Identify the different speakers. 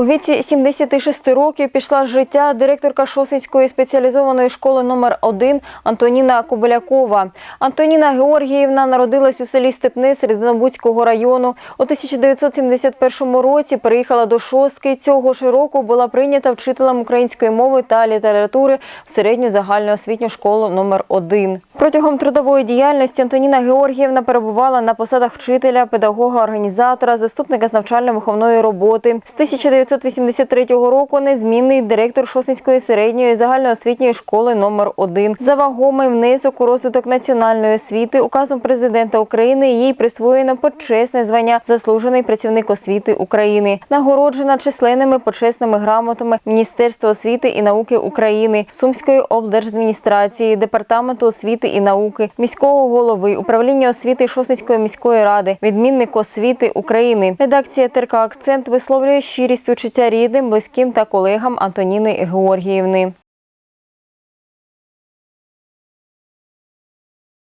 Speaker 1: У віці 76 років пішла з життя директорка Шосинської спеціалізованої школи номер 1 Антоніна Кобилякова. Антоніна Георгіївна народилась у селі Степни Серединобудського району. У 1971 році переїхала до Шостки. Цього ж року була прийнята вчителем української мови та літератури в середню загальноосвітню школу номер 1 Протягом трудової діяльності Антоніна Георгіївна перебувала на посадах вчителя, педагога, організатора, заступника з навчально-виховної роботи. З 1983 року незмінний директор Шосницької середньої загальноосвітньої школи номер 1 За вагомий внесок у розвиток національної освіти указом президента України їй присвоєно почесне звання заслужений працівник освіти України, нагороджена численними почесними грамотами Міністерства освіти і науки України, Сумської облдержадміністрації, департаменту освіти і науки, міського голови, управління освіти Шосницької міської ради, відмінник освіти України. Редакція ТРК Акцент висловлює щирі співчуття рідним, близьким та колегам Антоніни Георгіївни.